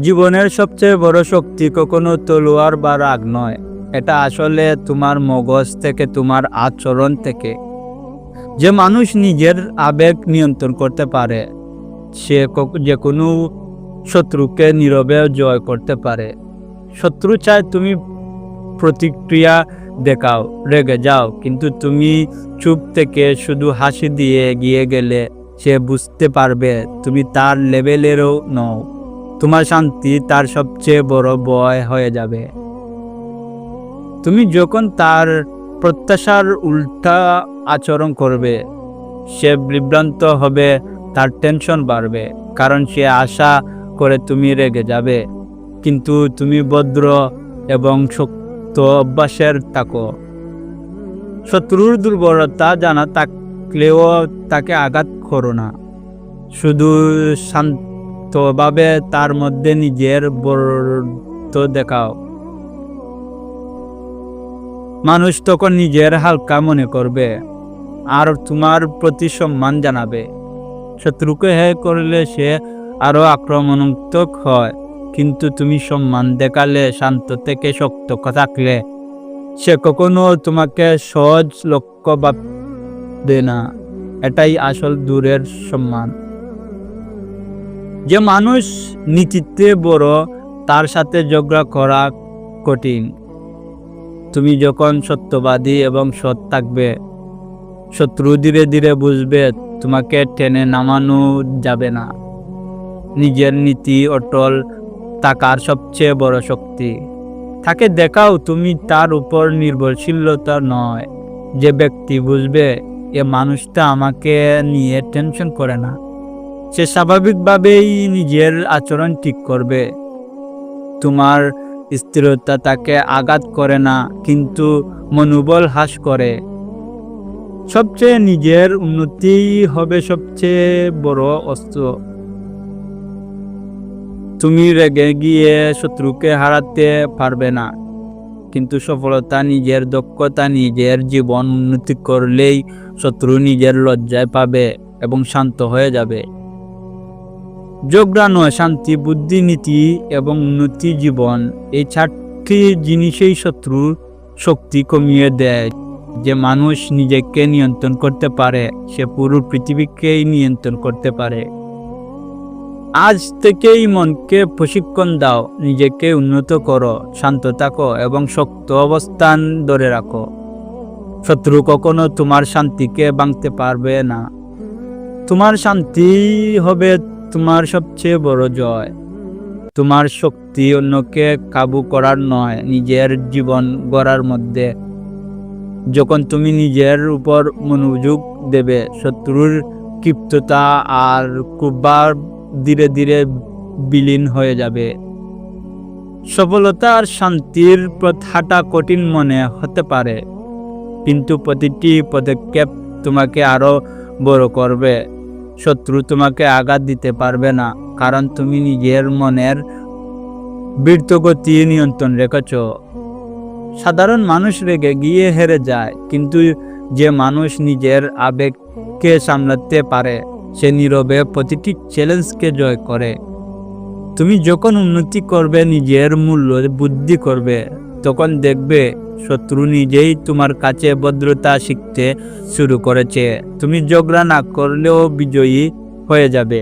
জীবনের সবচেয়ে বড় শক্তি কখনো তলোয়ার বা রাগ নয়। এটা আসলে তোমার মগজ থেকে, তোমার আচরণ থেকে। যে মানুষ নিজের আবেগ নিয়ন্ত্রণ করতে পারে, সে যে কোনো শত্রুকে নীরবে জয় করতে পারে। শত্রু চায় তুমি প্রতিক্রিয়া দেখাও, রেগে যাও, কিন্তু তুমি চুপ থেকে শুধু হাসি দিয়ে এগিয়ে গেলে সে বুঝতে পারবে তুমি তার লেভেলেরও নও। তোমার শান্তি তার সবচেয়ে বড় বয় হয়ে যাবে। তুমি যখন তার প্রত্যাশার উল্টা আচরণ করবে, সে বিভ্রান্ত হবে, তার টেনশন বাড়বে, কারণ সে আশা করে তুমি রেগে যাবে। কিন্তু তুমি ভদ্র এবং শক্ত অভ্যাসের থাকো। শত্রুর দুর্বলতা জানা থাকলেও তাকে আঘাত করো না। শুধু শান্তভাবে তার মধ্যে নিজের বরত্ব দেখাও। মানুষ তখন নিজের হালকা মনে করবে আর তোমার প্রতি সম্মান জানাবে। শত্রুকে হে করলে সে আরও আক্রমণাত্মক হয়, কিন্তু তুমি সম্মান দেখালে, শান্ত থেকে শক্ত থাকলে, সে কখনো তোমাকে সহজ লক্ষ্য ভাববে না। এটাই আসল দূরের সম্মান। যে মানুষ নীতিতে বড়, তার সাথে ঝগড়া করা কঠিন। তুমি যখন সত্যবাদী এবং সৎ থাকবে, শত্রু ধীরে ধীরে বুঝবে তোমাকে টেনে নামানো যাবে না। নিজের নীতি অটল তাকার সবচেয়ে বড় শক্তি। তাকে দেখাও তুমি তার উপর নির্ভরশীলতা নয়। যে ব্যক্তি বুঝবে, এ মানুষটা আমাকে নিয়ে টেনশন করে না। সে স্বাভাবিকভাবেই নিজের আচরণ ঠিক করবে। তোমার স্থিরতা তাকে আঘাত করে না, কিন্তু মনোবল হ্রাস করে। সবচেয়ে নিজের উন্নতি হবে সবচেয়ে বড় অস্ত্র। তুমি রেগে গিয়ে শত্রুকে হারাতে পারবে না, কিন্তু সফলতা নিজের, দক্ষতা নিজের, জীবন উন্নতি করলেই শত্রু নিজের লজ্জায় পাবে এবং শান্ত হয়ে যাবে। যোগরা নয় শান্তি, বুদ্ধি, নীতি এবং উন্নতি জীবন, এই চারটি জিনিসেই শত্রুর শক্তি কমিয়ে দেয়। যে মানুষ নিজেকে নিয়ন্ত্রণ করতে পারে, সে পুরো পৃথিবীকেই নিয়ন্ত্রণ করতে পারে। আজ থেকেই মনকে প্রশিক্ষণ দাও, নিজেকে উন্নত করো, শান্ত থাকো এবং শক্ত অবস্থান ধরে রাখো। শত্রু কখনো তোমার শান্তিকে ভাঙতে পারবে না। তোমার শান্তি হবে তোমার সবচেয়ে বড় জয়। তোমার শক্তি অন্যকে কাবু করার নয়, নিজের জীবন গড়ার মধ্যে। যখন তুমি নিজের উপর মনোযোগ দেবে, শত্রুর ক্ষিপ্ততা আর কুবার ধীরে ধীরে বিলীন হয়ে যাবে। সফলতা আর শান্তির পথ হাঁটা কঠিন মনে হতে পারে, কিন্তু প্রতিটি পদক্ষেপ তোমাকে আরও বড় করবে। শত্রু তোমাকে আঘাত দিতে পারবে না, কারণ তুমি নিজের মনের বীরতগতি নিয়ন্ত্রণ রেখেছ। সাধারণ মানুষ রেগে গিয়ে হেরে যায়, কিন্তু যে মানুষ নিজের আবেগকে সামলাতে পারে, সে নীরবে প্রতিটি চ্যালেঞ্জকে জয় করে। তুমি যখন উন্নতি করবে, নিজের মূল্য বুদ্ধি করবে। তখন দেখবে শত্রু নিজেই তোমার কাছে ভদ্রতা শিখতে শুরু করেছে। তুমি ঝগড়া না করলেও বিজয়ী হয়ে যাবে।